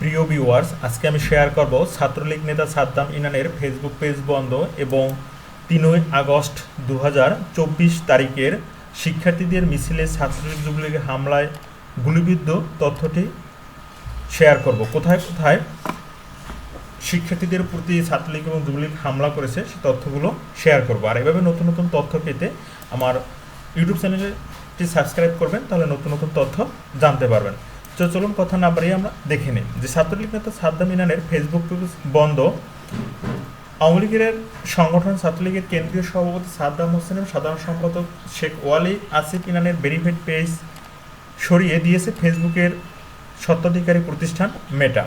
প্রিয় ভিউয়ার্স আজকে আমি শেয়ার করব ছাত্রলীগ নেতা সাদ্দাম ইনানের ফেসবুক পেজ বন্ধ এবং তিনই আগস্ট দু হাজার চব্বিশ তারিখের শিক্ষার্থীদের মিছিলে ছাত্রলীগ যুবলীগের হামলায় গুলিবিদ্ধ তথ্যটি শেয়ার করব। কোথায় কোথায় শিক্ষার্থীদের প্রতি ছাত্রলীগ এবং যুবলীগ হামলা করেছে সেই তথ্যগুলো শেয়ার করব। আর এভাবে নতুন নতুন তথ্য পেতে আমার ইউটিউব চ্যানেলটি সাবস্ক্রাইব করবেন, তাহলে নতুন নতুন তথ্য জানতে পারবেন। তো চলুন কথা না বাড়িয়ে আমরা দেখে নিই যে ছাত্রলীগ নেতা সাদ্দাম ইনানের ফেসবুক পেজ বন্ধ। আওয়ামী লীগের সংগঠন ছাত্রলীগের কেন্দ্রীয় সভাপতি সাদ্দাম হোসেনের সাধারণ সম্পাদক শেখ ওয়ালি আসিফ ইনানের বেনিফিট পেজ সরিয়ে দিয়েছে ফেসবুকের স্বত্বাধিকারী প্রতিষ্ঠান মেটা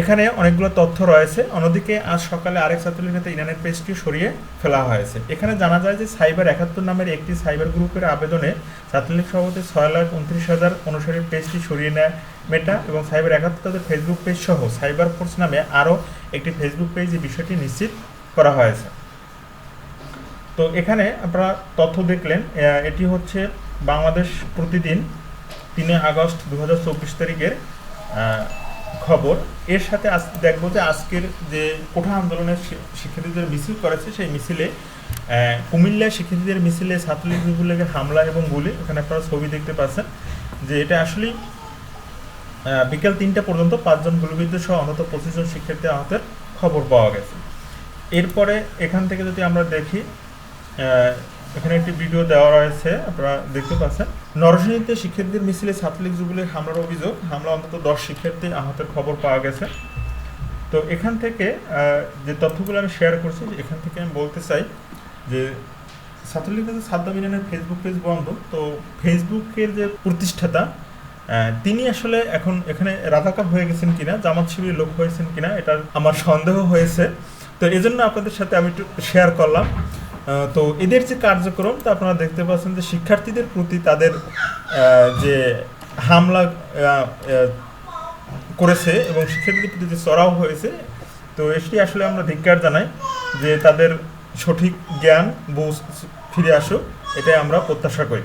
এখানে অনেকগুলো তথ্য রয়েছে। অন্যদিকে আজ সকালে আরেক ছাত্রলীগ নেতা ইনানের পেজটি সরিয়ে ফেলা হয়েছে। এখানে জানা যায় যে সাইবার একাত্তর নামের একটি সাইবার গ্রুপের আবেদনে ছাত্রলীগ সভাপতি ছয় লাখ উনত্রিশ হাজার অনুসারীর পেজটি সরিয়ে নেয় মেটা এবং সাইবার একাত্তর তাদের ফেসবুক পেজ সহ সাইবার ফোর্স নামে আরও একটি ফেসবুক পেজ এই বিষয়টি নিশ্চিত করা হয়েছে। তো এখানে আপনারা তথ্য দেখলেন এটি হচ্ছে বাংলাদেশ প্রতিদিন তিনে আগস্ট দু হাজার চব্বিশ তারিখের খবর। এর সাথে আজ দেখব যে আজকের যে কোঠা আন্দোলনের শিক্ষার্থীদের মিছিল করেছে, সেই মিছিলে কুমিল্লায় শিক্ষার্থীদের মিছিলে ছাত্রলীগ হামলা এবং গুলি এখানে আপনারা ছবি দেখতে পাচ্ছেন যে এটা আসলেই বিকেল তিনটা পর্যন্ত পাঁচজন গুলিবিদ্ধ সহ অন্তত পঁচিশ জন শিক্ষার্থী আহতের খবর পাওয়া গেছে। এরপরে এখান থেকে যদি আমরা দেখি এখানে একটি ভিডিও দেওয়া রয়েছে, আপনারা দেখতে পাচ্ছেন। নরসিংদীতে শিক্ষার্থীদের মিছিলে ছাত্রলীগ যুবলীগ হামলার অভিযোগ। হামলা অন্তত দশ শিক্ষার্থী আহতের খবর পাওয়া গেছে। তো এখান থেকে যে তথ্যগুলো আমি শেয়ার করছি এখান থেকে আমি বলতে চাই যে ছাত্রলীগ নেতা সাদ্দাম ইনানের ফেসবুক পেজ বন্ধ। তো ফেসবুকের যে প্রতিষ্ঠাতা তিনি আসলে এখন এখানে রাজাকার হয়ে গেছেন কিনা, জামাত শিবির লোক হয়েছেন কিনা, এটার আমার সন্দেহ হয়েছে। তো এই জন্য আপনাদের সাথে আমি একটু শেয়ার করলাম। তো এদের যে কার্যক্রম, তা আপনারা দেখতে পাচ্ছেন যে শিক্ষার্থীদের প্রতি তাদের যে হামলা করেছে এবং শিক্ষার্থীদের প্রতি যে চড়াও হয়েছে, তো এটি আসলে আমরা ধিক্কার জানাই যে তাদের সঠিক জ্ঞান বুঝ ফিরে আসুক, এটাই আমরা প্রত্যাশা করি।